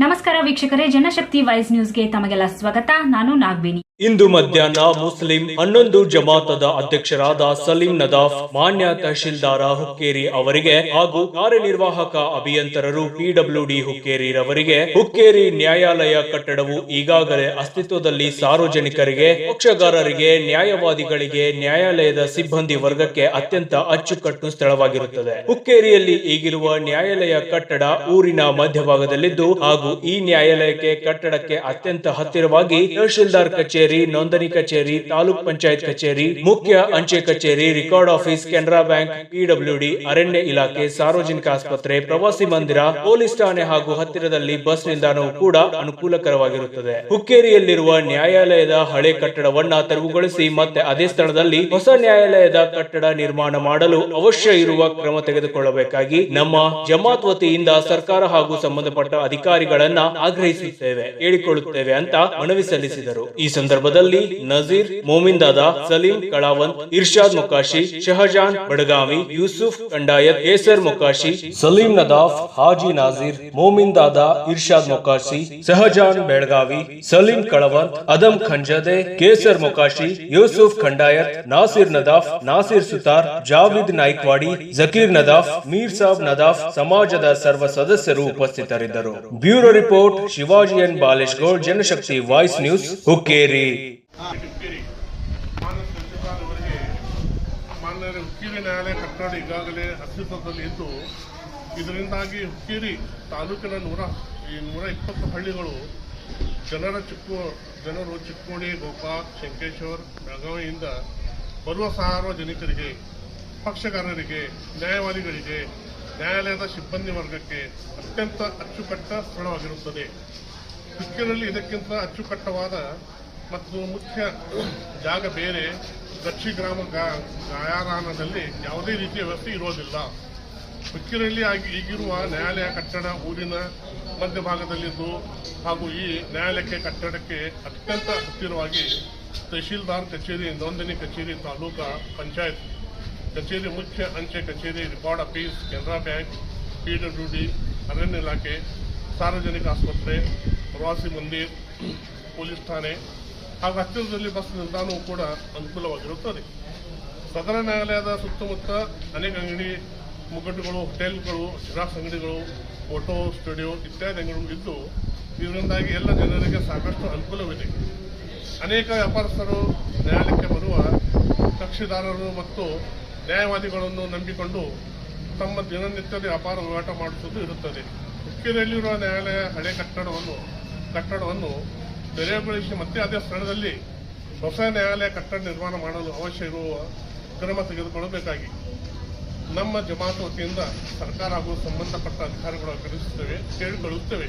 ನಮಸ್ಕಾರ ವೀಕ್ಷಕರೇ ಜನಶಕ್ತಿ ವಾಯ್ಸ್ ನ್ಯೂಸ್ಗೆ ತಮಗೆಲ್ಲ ಸ್ವಾಗತ. ನಾನು ನಾಗಬೇನಿ ಇಂದು ಮಧ್ಯಾಹ್ನ ಮುಸ್ಲಿಂ ಹನ್ನೊಂದು ಜಮಾತದ ಅಧ್ಯಕ್ಷರಾದ ಸಲೀಂ ನದಾಫ್, ಮಾನ್ಯ ತಹಶೀಲ್ದಾರ ಹುಕ್ಕೇರಿ ಅವರಿಗೆ ಹಾಗೂ ಕಾರ್ಯನಿರ್ವಾಹಕ ಅಭಿಯಂತರರು ಪಿಡಬ್ಲ್ಯೂಡಿ ಹುಕ್ಕೇರಿ ರವರಿಗೆ ಹುಕ್ಕೇರಿ ನ್ಯಾಯಾಲಯ ಕಟ್ಟಡವು ಈಗಾಗಲೇ ಅಸ್ತಿತ್ವದಲ್ಲಿ ಸಾರ್ವಜನಿಕರಿಗೆ, ಪಕ್ಷಗಾರರಿಗೆ, ನ್ಯಾಯವಾದಿಗಳಿಗೆ, ನ್ಯಾಯಾಲಯದ ಸಿಬ್ಬಂದಿ ವರ್ಗಕ್ಕೆ ಅತ್ಯಂತ ಅಚ್ಚುಕಟ್ಟು ಸ್ಥಳವಾಗಿರುತ್ತದೆ. ಹುಕ್ಕೇರಿಯಲ್ಲಿ ಈಗಿರುವ ನ್ಯಾಯಾಲಯ ಕಟ್ಟಡ ಊರಿನ ಮಧ್ಯಭಾಗದಲ್ಲಿದ್ದು ಹಾಗೂ ಈ ನ್ಯಾಯಾಲಯಕ್ಕೆ ಕಟ್ಟಡಕ್ಕೆ ಅತ್ಯಂತ ಹತ್ತಿರವಾಗಿ ತಹಶೀಲ್ದಾರ್ ಕಚೇರಿ ನೋಂದಣಿ ಕಚೇರಿ, ತಾಲೂಕ್ ಪಂಚಾಯತ್ ಕಚೇರಿ, ಮುಖ್ಯ ಅಂಚೆ ಕಚೇರಿ, record office, Canara bank PWD ಅರಣ್ಯ ಇಲಾಖೆ, ಸಾರ್ವಜನಿಕ ಆಸ್ಪತ್ರೆ, ಪ್ರವಾಸಿ ಮಂದಿರ, ಪೊಲೀಸ್ ಠಾಣೆ ಹಾಗೂ ಹತ್ತಿರದಲ್ಲಿ ಬಸ್ ನಿಲ್ದಾಣವು ಕೂಡ ಅನುಕೂಲಕರವಾಗಿರುತ್ತದೆ. ಹುಕ್ಕೇರಿಯಲ್ಲಿರುವ ನ್ಯಾಯಾಲಯದ ಹಳೆ ಕಟ್ಟಡವನ್ನ ತೆರವುಗೊಳಿಸಿ ಮತ್ತೆ ಅದೇ ಸ್ಥಳದಲ್ಲಿ ಹೊಸ ನ್ಯಾಯಾಲಯದ ಕಟ್ಟಡ ನಿರ್ಮಾಣ ಮಾಡಲು ಅವಶ್ಯ ಇರುವ ಕ್ರಮ ತೆಗೆದುಕೊಳ್ಳಬೇಕಾಗಿ ನಮ್ಮ ಜಮಾತ್ ವತಿಯಿಂದ ಸರ್ಕಾರ ಹಾಗೂ ಸಂಬಂಧಪಟ್ಟ ಅಧಿಕಾರಿಗಳನ್ನ ಆಗ್ರಹಿಸುತ್ತೇವೆ ಹೇಳಿಕೊಳ್ಳುತ್ತೇವೆ ಅಂತ ಮನವಿ ಸಲ್ಲಿಸಿದರು. ಈ ಸಂದರ್ಭದಲ್ಲಿ ನಜೀರ್, ಮೋಮಿನ್ ದಾದಾ, ಸಲೀಂ ಕಳಾವಂತ್, ಇರ್ಷಾದ್ ಮುಕಾಶಿ, ಶಹಜಾನ್ ಬಡಗಾವಿ ಯೂಸುಫ್ ಕಂಡಾಯತ್ ಕೇಸರ್ ಮುಕಾಶಿ, ಸಲೀಂ ನದಾಫ್, ಹಾಜಿ ನಾಜೀರ್, ಮೋಮಿನ್ ದಾದಾ, ಇರ್ಷಾದ್ ಮುಕಾಶಿ ಸಹಜಾನ್ ಬೆಳಗಾವಿ, ಸಲೀಂ ಕಳವಂತ್ ಅದಮ್ ಖಂಜದೆ, ಕೇಸರ್ ಮುಕಾಶಿ, ಯೂಸುಫ್ ಖಂಡಾಯತ್, ನಾಸಿರ್ ನದಾಫ್, ನಾಸಿರ್ ಸುತಾರ್, ಜಾವಿದ್ ನಾಯ್ಕ್ವಾಡಿ, ಜಕೀರ್ ನದಾಫ್, ಮೀರ್ ಸಾಬ್ ನದಾಫ್ ಸಮಾಜದ ಸರ್ವ ಸದಸ್ಯರು ಉಪಸ್ಥಿತರಿದ್ದರು. Bureau report, Shivaji N Balesh ಬಾಲೇಶ್ಗೌಡ್, Janashakti voice news, Hukkeri. ಮಾನ್ಯ ಹುಕ್ಕೇರಿ ನ್ಯಾಯಾಲಯ ಕಟ್ಟಡ ಈಗಾಗಲೇ ಅಸ್ತಿತ್ವದಲ್ಲಿ ಇದ್ದು, ಇದರಿಂದಾಗಿ ಹುಕ್ಕೇರಿ ತಾಲೂಕಿನ ನೂರ, ಈ ನೂರ ಇಪ್ಪತ್ತು ಹಳ್ಳಿಗಳು ಜನರ ಚಿಕ್ಕೋ, ಜನರು ಚಿಕ್ಕೋಡಿ ಗೋಕಾಕ್ ಶಂಕೇಶ್ವರ್, ಬೆಳಗಾವಿಯಿಂದ ಬರುವ ಸಾರ್ವಜನಿಕರಿಗೆ ಪಕ್ಷಗಾರರಿಗೆ ನ್ಯಾಯವಾದಿಗಳಿಗೆ, ನ್ಯಾಯಾಲಯದ ಸಿಬ್ಬಂದಿ ವರ್ಗಕ್ಕೆ ಅತ್ಯಂತ ಅಚ್ಚುಕಟ್ಟ ಸ್ಥಳವಾಗಿರುತ್ತದೆ. ಹುಕ್ಕೇರಿಯಲ್ಲಿ ಇದಕ್ಕಿಂತ ಅಚ್ಚುಕಟ್ಟವಾದ ಮತ್ತು ಮುಖ್ಯ ಜಾಗ ಬೇರೆ ದಕ್ಷಿ ಗ್ರಾಮ ಗಾಯಾರಾನದಲ್ಲಿ ಯಾವುದೇ ರೀತಿಯ ವ್ಯವಸ್ಥೆ ಇರೋದಿಲ್ಲ. ಹುಕ್ಕೇರಿಯಲ್ಲಿ ಆಗಿ ಈಗಿರುವ ನ್ಯಾಯಾಲಯ ಕಟ್ಟಡ ಊರಿನ ಮಧ್ಯಭಾಗದಲ್ಲಿದ್ದು ಹಾಗೂ ಈ ನ್ಯಾಯಾಲಯಕ್ಕೆ ಕಟ್ಟಡಕ್ಕೆ ಅತ್ಯಂತ ಹತ್ತಿರವಾಗಿ ತಹಶೀಲ್ದಾರ್ ಕಚೇರಿ, ನೋಂದಣಿ ಕಚೇರಿ, ತಾಲೂಕಾ ಪಂಚಾಯತ್ ಕಚೇರಿ, ಮುಖ್ಯ ಅಂಚೆ ಕಚೇರಿ, record office, Canara bank PWD ಅರಣ್ಯ ಇಲಾಖೆ, ಸಾರ್ವಜನಿಕ ಆಸ್ಪತ್ರೆ, ಪ್ರವಾಸಿ ಮಂದಿರ್, ಪೊಲೀಸ್ ಠಾಣೆ ಹಾಗೂ ಹತ್ತಿರದಲ್ಲಿ ಬಸ್ ನಿಲ್ದಾಣವೂ ಕೂಡ ಅನುಕೂಲವಾಗಿರುತ್ತದೆ. ಸದನ ನ್ಯಾಯಾಲಯದ ಸುತ್ತಮುತ್ತ ಅನೇಕ ಅಂಗಡಿ ಮುಗ್ಗಟ್ಟುಗಳು, ಹೋಟೆಲ್ಗಳು ಜಿರಾಕ್ಸ್ ಅಂಗಡಿಗಳು, ಫೋಟೋ ಸ್ಟುಡಿಯೋ ಇತ್ಯಾದಿ ಅಂಗಡಿಗಳು ಇದ್ದು, ಇದರಿಂದಾಗಿ ಎಲ್ಲ ಜನರಿಗೆ ಸಾಕಷ್ಟು ಅನುಕೂಲವಿದೆ. ಅನೇಕ ವ್ಯಾಪಾರಸ್ಥರು ನ್ಯಾಯಾಲಯಕ್ಕೆ ಬರುವ ಕಕ್ಷಿದಾರರು ಮತ್ತು ನ್ಯಾಯವಾದಿಗಳನ್ನು ನಂಬಿಕೊಂಡು ತಮ್ಮ ದಿನನಿತ್ಯದ ವ್ಯಾಪಾರ ಹೋರಾಟ ಮಾಡುವುದು ಇರುತ್ತದೆ. ಹುಕ್ಕೇರಿಯಲ್ಲಿರುವ ನ್ಯಾಯಾಲಯ ಹಳೆ ಕಟ್ಟಡವನ್ನು ಕಟ್ಟಡವನ್ನು ತೆರೆಯಗೊಳಿಸಿ ಮತ್ತೆ ಅದೇ ಸ್ಥಳದಲ್ಲಿ ಹೊಸ ನ್ಯಾಯಾಲಯ ಕಟ್ಟಡ ನಿರ್ಮಾಣ ಮಾಡಲು ಅವಶ್ಯ ಇರುವ ಕ್ರಮ ತೆಗೆದುಕೊಳ್ಳಬೇಕಾಗಿ ನಮ್ಮ ಜಮಾತ್ ವತಿಯಿಂದ ಸರ್ಕಾರ ಹಾಗೂ ಸಂಬಂಧಪಟ್ಟ ಅಧಿಕಾರಿಗಳು ಆಗ್ರಹಿಸುತ್ತೇವೆ ಕೇಳಿಕೊಳ್ಳುತ್ತೇವೆ